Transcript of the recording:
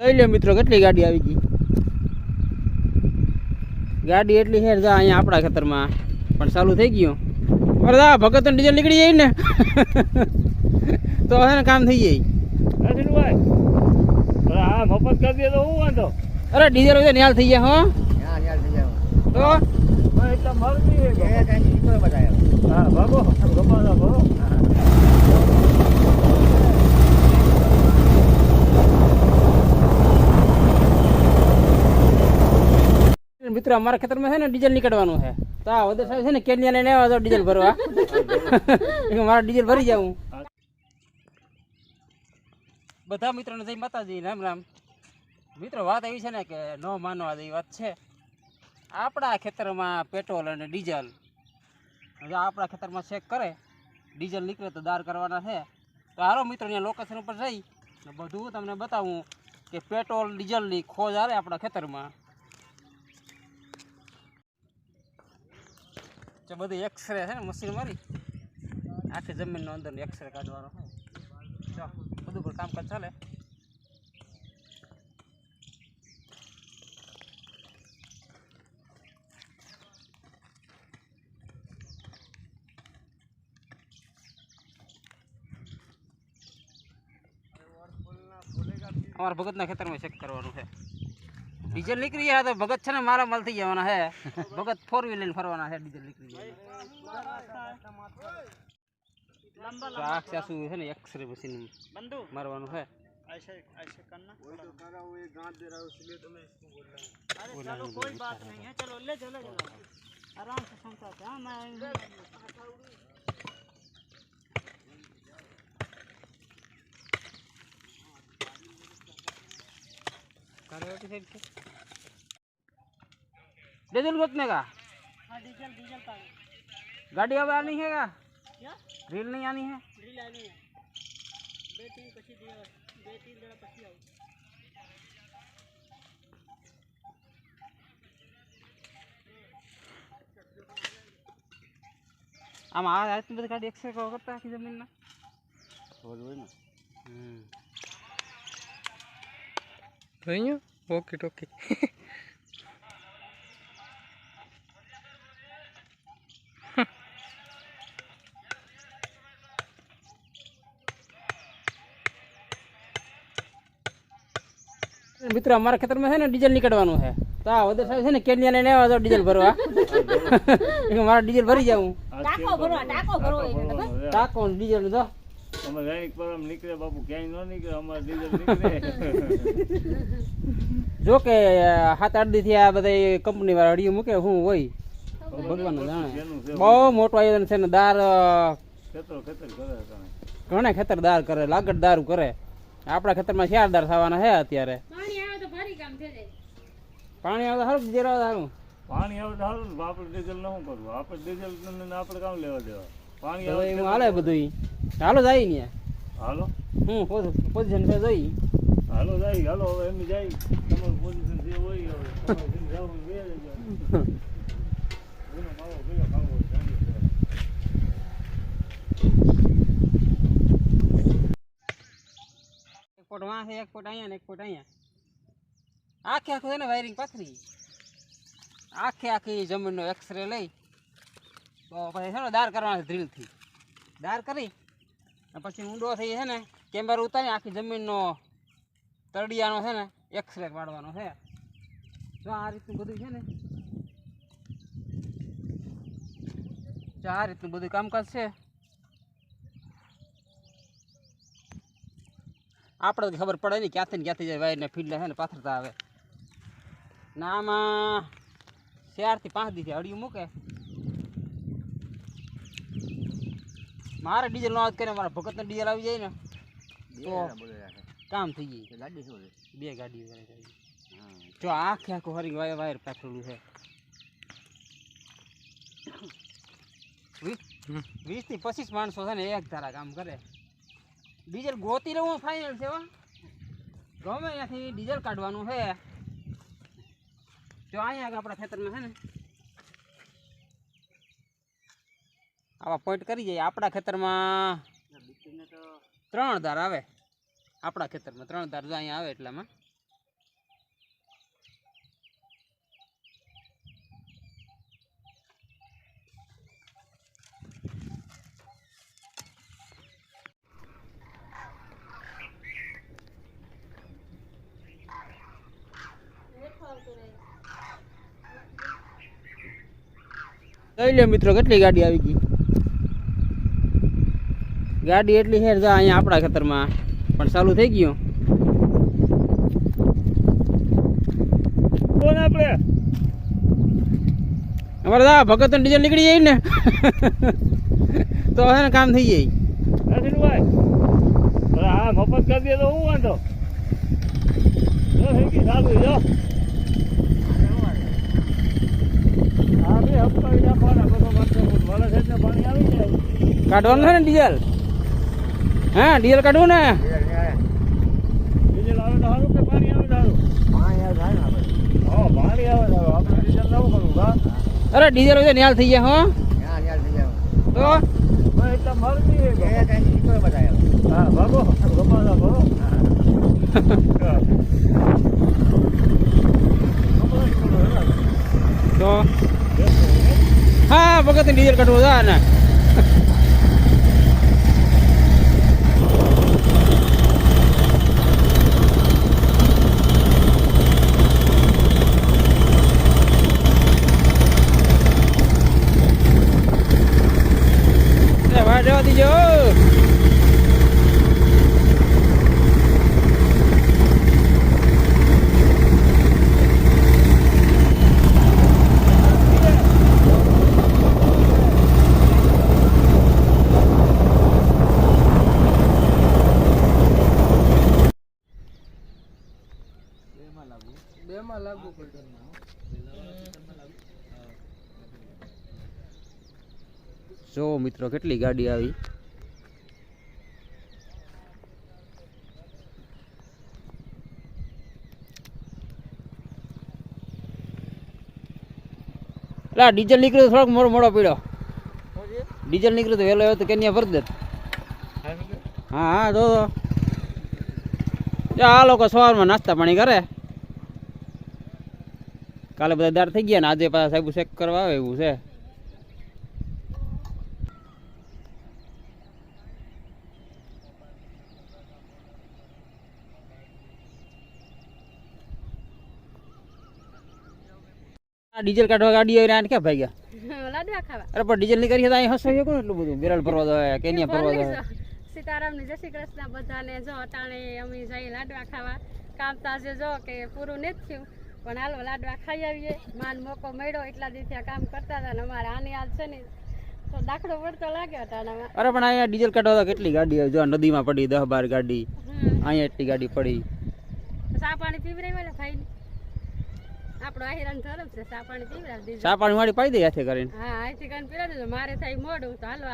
લઈ લે મિત્રો, કેટલી ગાડી આવી ગઈ. ગાડી એટલી છે જા અહીંયા આપણા ખેતરમાં. પણ ચાલુ થઈ ગયું. અરે દા ભગત ડીઝલ નીકળી જાય ને. તો હવે કામ થઈ જાય. મફત કરી દે તો હું વાંધો અરે ડીઝલ હોય ન્યાલ થઈ જાય, હો. તો? એટલે છે હા ભાગો ભાગો મિત્રો, અમારા ખેતરમાં છે ને ડીઝલ નીકળવાનું છે. તો આ વધુ સાહેબ છે ને કેનિયા લઈને આવ્યા ડીઝલ ભરવા. મારા ડીઝલ ભરી જાઉં. બધા મિત્રોને જય માતાજી, રામ રામ. મિત્રો, વાત એવી છે ને કે ન માનવા જેવી વાત છે. આપણા ખેતરમાં પેટ્રોલ અને ડીઝલ. જો આપણા ખેતરમાં ચેક કરે, ડીઝલ નીકળે તો દાર કરવાના છે. તો હારો મિત્રો, અહીંયા લોકેશન ઉપર જઈ બધું તમને બતાવું કે પેટ્રોલ, ડીઝલની ખોજ આવે આપણા ખેતરમાં. જે બધું એક્સરે છે ને મશીન મારી આખી જમીનનો અંદર એક્સરે કાઢવાનો જો, બધું પણ કામકાજ ચાલે. અમારા ભગતના ખેતરમાં ચેક કરવાનું છે. ડીઝલ નીકળી જાય તો ભગત છે ને મારા માલ થઈ જવાના હે. ભગત ફોર વ્હીલ લઈને ફરવાના છે ડીઝલ નીકળી જાય તો છે ને એક્સરે મશીન મારવાનું છે डीजल गोतने का? हाँ डीजल डीजल का। गाड़ी अब आनी है का रील नहीं आनी है? आनी है। तीन तीन जरा आओ हम आ रहे तुम तो बता एक्सरे करता है कि ज़मीन ना हो ना। હમ અહીંયા ઓકે ટોકે મિત્રો અમારા ખેતરમાં છે ને ડીઝલ નીકળવાનું છે. તો આ વધે સાહેબ છે ને કેલિયા લઈને આવ્યા તો ડીઝલ ભરવા. મારા ડીઝલ ભરી જાઉં. ટાકો ભરવા? ટાકો ભરવો? ટાંકો ને ડીઝલ તો અમે દૈનિક પરમ નીકળે બાપુ ક્યાંય ન નીકળે અમારે ડીઝલ નીકળે. જો કે સાત આઠ દી થી આ બધા કંપની વાળા અડીયું મૂકે શું હોય? ભગવાન જાણે. બહુ મોટું આયોજન છે ને દાર અ, ખેતરો ખેતર કરે તમે ઘણા ખેતર દાર કરે લાગડ દારૂ કરે. આપણા ખેતરમાં ચાર દાર થવાના છે અત્યારે. પાણી આવે તો ભારી કામ થઈ જાય. પાણી આવે તો સારું જીરા સારું પાણી આવે તો સારું ને આપણે ડીઝલ ન શું કરવું? આપણે ડીઝલ આપણે કામ લેવા દેવા. પાણી આવે હાલે બધું હાલો જાય ને. હાલો. હું પોઝિશન પર જઈ. હાલો જાય હાલો હવે એમ જાય. તમારું પોઝિશન જે હોય હવે. જાવું બે. એનો ફોટ વાં છે એક ફોટ અહીંયા ને એક ફોટ અહીંયા. આખે આખું છે ને વાયરિંગ પાથરી. આખે આખી જમીનનો એક્સરે લઈ. તો પછી છે ને દાર કરવાની ડ્રીલથી દાર કરી. પછી ઊંડો થઈ છે ને કેમેરા ઉતારી આખી જમીનનો તળિયાનો છે ને એક્સરે પાડવાનો છે. જો આ રીતનું બધું છે ને. જો આ રીતનું બધું કામકાજ છે. આપણે ખબર પડે નહીં ક્યાંથી ને ક્યાંથી જાય વાયરને ફીલ્ડ છે ને પાથરતા આવે. ને આમાં ચારથી પાંચ દીધી અડિયું મૂકે. મારે ડીઝલ નો કરે મારા ભગતને ડીઝલ આવી જાય ને તો કામ થઈ જાય. બે ગાડી. જો આખે આખું હરી વાયર વાયર પાથરેલું છે. વીસ વીસથી પચીસ માણસો છે ને એક ધારા કામ કરે. ડીઝલ ગોતી રહેવું ફાઇનલ છે હો. ગમે ત્યાંથી ડીઝલ કાઢવાનું છે. જો અહીંયા આગળ આપણા ખેતરમાં છે ને આવા પોઈન્ટ કરી જઈએ આપણા ખેતરમાં ત્રણ ધાર આવે. આપણા ખેતરમાં ત્રણ ધાર અહીંયા આવે એટલામાં. લઈ લે મિત્રો, કેટલી ગાડી આવી ગઈ. ગાડી એટલી છે જા અહીંયા આપણા ખેતરમાં. પણ ચાલુ થઈ ગયું. કોણ આપણે. અમારે દા ભગત ડીઝલ નીકળી જાય ને. તો હવે કામ થઈ જાય. આ મફત કરી દે તો હું વાંધો? ચાલુ જો. કાઢવાનું છે ને ડીઝલ? હા ડીઝલ કાઢવું ને. ડીઝલ આવે તો સારું કે પાણી આવે તો સારું હા પાણી આવે તો સારું આપણે ડીઝલ નવું કરવું હા અરે ડીઝલ હોય તો ન્યાલ થઈ જાય હો. તો? હા ભાગો ગમાડા ભરો તો? હા ભગત ડીઝલ કાઢવું હતા ને. એ ભાઈ જવા દીજો બેમાં લાગુ પડે જો મિત્રો, કેટલી ગાડી આવી? લા, ડીઝલ નીકળ્યું થોડોક મોડો મોડો પીડ્યો ડીઝલ નીકળ્યું તો વહેલો આવ્યો તો કેન્યા ભરી દે. હા હા. જો આ લોકો સવારમાં નાસ્તા પાણી કરે. કાલે બધા દાર થઈ ગયા ને આજે પાછા સાહેબ ચેક કરવા આવે એવું છે. ડીઝલ કાઢવા ગાડી આવી રહ્યા ક્યાં ભાગ્યા? લાડવા ખાવા. અરે પણ ડીઝલની કરી તો અહીં હસો કોણ એટલું બધું. બિરાલ ફરવા દો કેનિયા ફરવા દો. સીતારામ ને જય શ્રી કૃષ્ણ બધાને. જો અટાણે અમે જઈ લાડવા ખાવા. કામ તાજે જો કે પૂરું નથી થયું પણ હાલો લાડવા ખાઈ આવીએ. માન મોકો મળ્યો એટલા દિવસે કામ કરતા હતા ને અમારે આની હાલ છે ને તો દાખલો પડતો લાગ્યો અટાણામાં અરે પણ અહીંયા ડીઝલ કાઢવા તો કેટલી ગાડી આવી? જો નદીમાં પડી દસ બાર ગાડી અહીંયા એટલી ગાડી પડી. ચા પાણી પીવરાવ્યા ને ભાઈ આપણો આહિરાન ધરમ છે સાપાણી પીવડાવી દીધું. સાપાણી વાળી પાઈ દે હાથે કરીને. હા અહીંથી કરીને પીવડાવી દીધું. મારે થાય મોડું તો હાલો